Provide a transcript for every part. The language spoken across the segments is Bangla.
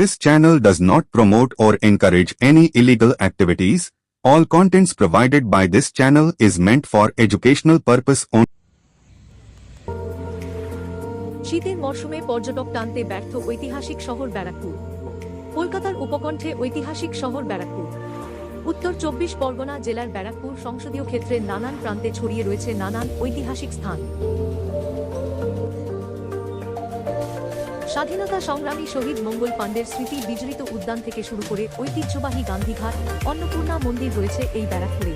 This channel does not promote or encourage any illegal activities. All contents provided by this channel is meant for educational purpose only. শীতের মরশুমে পর্যটক টানতে ব্যর্থ ঐতিহাসিক শহর ব্যারাকপুর কলকাতার উপকণ্ঠে ঐতিহাসিক শহর ব্যারাকপুর উত্তর চব্বিশ পরগনা জেলার ব্যারাকপুর সংসদীয় ক্ষেত্রের নানান প্রান্তে ছড়িয়ে রয়েছে নানান ঐতিহাসিক স্থান স্বাধীনতা সংগ্রামী শহীদ মঙ্গল পাণ্ডের স্মৃতি বিজড়িত উদ্যান থেকে শুরু করে ঐতিহ্যবাহী গান্ধীঘাট অন্নপূর্ণা মন্দির রয়েছে এই ব্যারাকপুরে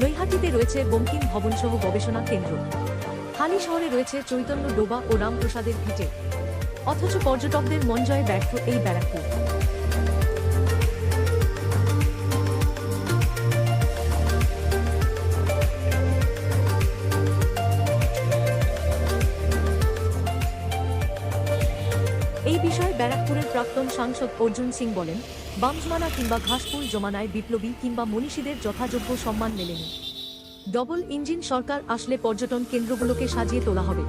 নৈহাটিতে রয়েছে বঙ্কিম ভবন সহ গবেষণা কেন্দ্র। হালি শহরে রয়েছে চৈতন্য ডোবা ও রামপ্রসাদের ভিটে। অথচ পর্যটকদের মন জয়ে ব্যর্থ এই ব্যারাকপুর। এই বিষয়ে ব্যারাকপুরের প্রাক্তন সাংসদ অর্জুন সিং বলেন বামজমানা কিংবা ঘাসফুল জমানায় বিপ্লবী কিংবা মনীষীদের যথাযোগ্য সম্মান মেলেনি। ডবল ইঞ্জিন সরকার আসলে পর্যটন কেন্দ্রগুলোকে সাজিয়ে তোলা হবে।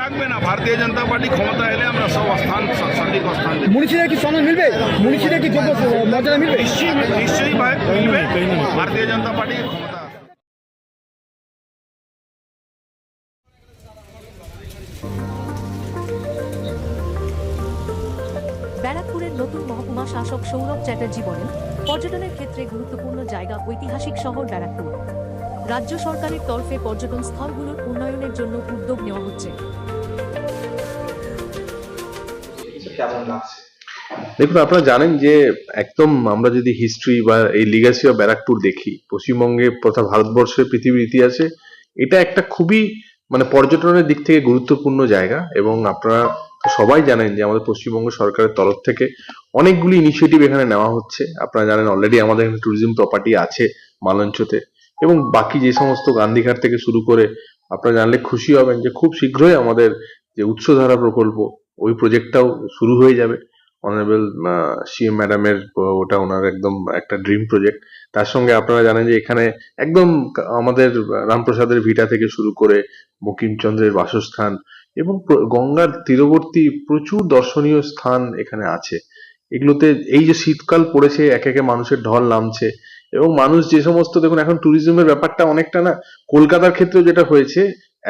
থাকবে না। ভারতীয় জনতা পার্টি ক্ষমতা এলে আমরা সব স্থান সঠিক স্থান দেব। কি সম্মান মিলবে? মুনিশিদের কি যোগ্য মর্যাদা মিলবে? নিশ্চয়ই নিশ্চয়ই মিলবে। ভারতীয় জনতা পার্টি ক্ষমতা ব্যারাকপুরের নতুন মহকুমা শাসক সৌরভ চ্যাটার্জি বলেন পর্যটনের ক্ষেত্রে গুরুত্বপূর্ণ জায়গা ঐতিহাসিক শহর ব্যারাকপুর। রাজ্য সরকারের তরফে পর্যটন স্থলগুলোর উন্নয়নের জন্য উদ্যোগ নেওয়া হচ্ছে। দেখুন আপনারা জানেন যে একদম আমরা যদি হিস্ট্রি বা এই লিগাসি অফ ব্যারাকপুর দেখি পশ্চিমবঙ্গে তথা ভারতবর্ষের পৃথিবীর ইতিহাসে এটা একটা খুবই মানে পর্যটনের দিক থেকে গুরুত্বপূর্ণ জায়গা এবং আপনারা সবাই জানেন যে আমাদের পশ্চিমবঙ্গ সরকারের তরফ থেকে অনেকগুলি ইনিশিয়েটিভ এখানে নেওয়া হচ্ছে। আপনারা জানেন অলরেডি আমাদের এখানে ট্যুরিজম প্রপার্টি আছে মালঞ্চতে। এবং বাকি যে সমস্ত গান্ধীঘাট থেকে শুরু করে আপনারা জানলে খুশি হবেন যে খুব শীঘ্রই আমাদের যে উৎসধারা প্রকল্প, ওই প্রজেক্টটাও শুরু হয়ে যাবে। অনারেবল সিএম ম্যাডামের ওটা ওনার একদম একটা ড্রিম প্রজেক্ট তার সঙ্গে আপনারা জানেন যে এখানে একদম আমাদের রামপ্রসাদের ভিটা থেকে শুরু করে বঙ্কিমচন্দ্রের বাসস্থান এবং গঙ্গার তীরবর্তী প্রচুর দর্শনীয় স্থান এখানে আছে। এগুলোতে এই যে শীতকাল পড়েছে, এক একে মানুষের ঢল নামছে এবং মানুষ যে সমস্ত, দেখুন এখন ট্যুরিজমের ব্যাপারটা অনেকটা না, কলকাতার ক্ষেত্রেও যেটা হয়েছে,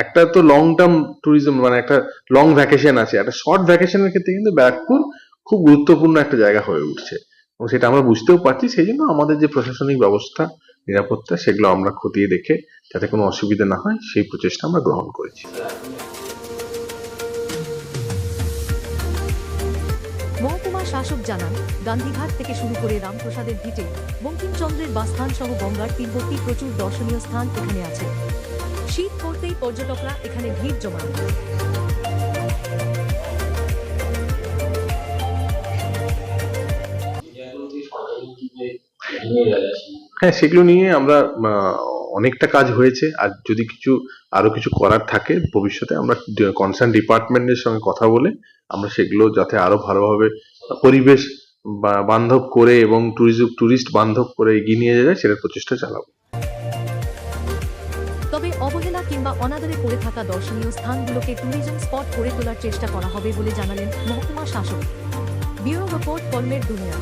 একটা তো লং টার্ম ট্যুরিজম মানে একটা লং ভ্যাকেশন আছে, একটা শর্ট ভ্যাকেশনের ক্ষেত্রে কিন্তু ব্যারাকপুর খুব গুরুত্বপূর্ণ একটা জায়গা হয়ে উঠছে। এবং সেটা আমরা বুঝতেও পারছি, সেই জন্য আমাদের যে প্রশাসনিক ব্যবস্থা, নিরাপত্তা, সেগুলো আমরা খতিয়ে দেখে যাতে কোনো অসুবিধা না হয়, সেই প্রচেষ্টা আমরা গ্রহণ করেছি। শাসক জানান, গান্ধীঘাট থেকে শুরু করে রামপ্রসাদের ভিটে বঙ্কিমচন্দ্রের বাসস্থান সহ গঙ্গার তীরবর্তী প্রচুর দর্শনীয় স্থান এখানে আছে। শীত পড়তেই পর্যটকরা এখানে ভিড় জমান। হ্যাঁ সেগুলো নিয়ে আমরা অনেকটা কাজ হয়েছে। আর যদি কিছু, আরও কিছু করার থাকে ভবিষ্যতে, আমরা কনসার্ন ডিপার্টমেন্টের সঙ্গে কথা বলে আমরা সেগুলো যাতে আরও ভালোভাবে পরিবেশ বান্ধব করে এবং ট্যুরিজম ট্যুরিস্ট বান্ধব করে এগিয়ে নিয়ে যায় সেটার প্রচেষ্টা চালাবো। তবে অবহেলা কিংবা অনাদরে পড়ে থাকা দর্শনীয় স্থানগুলোকে ট্যুরিজম স্পট করে তোলার চেষ্টা করা হবে বলে জানালেন মহকুমা শাসক। ব্যুরো রিপোর্ট পণ্যের দুনিয়া।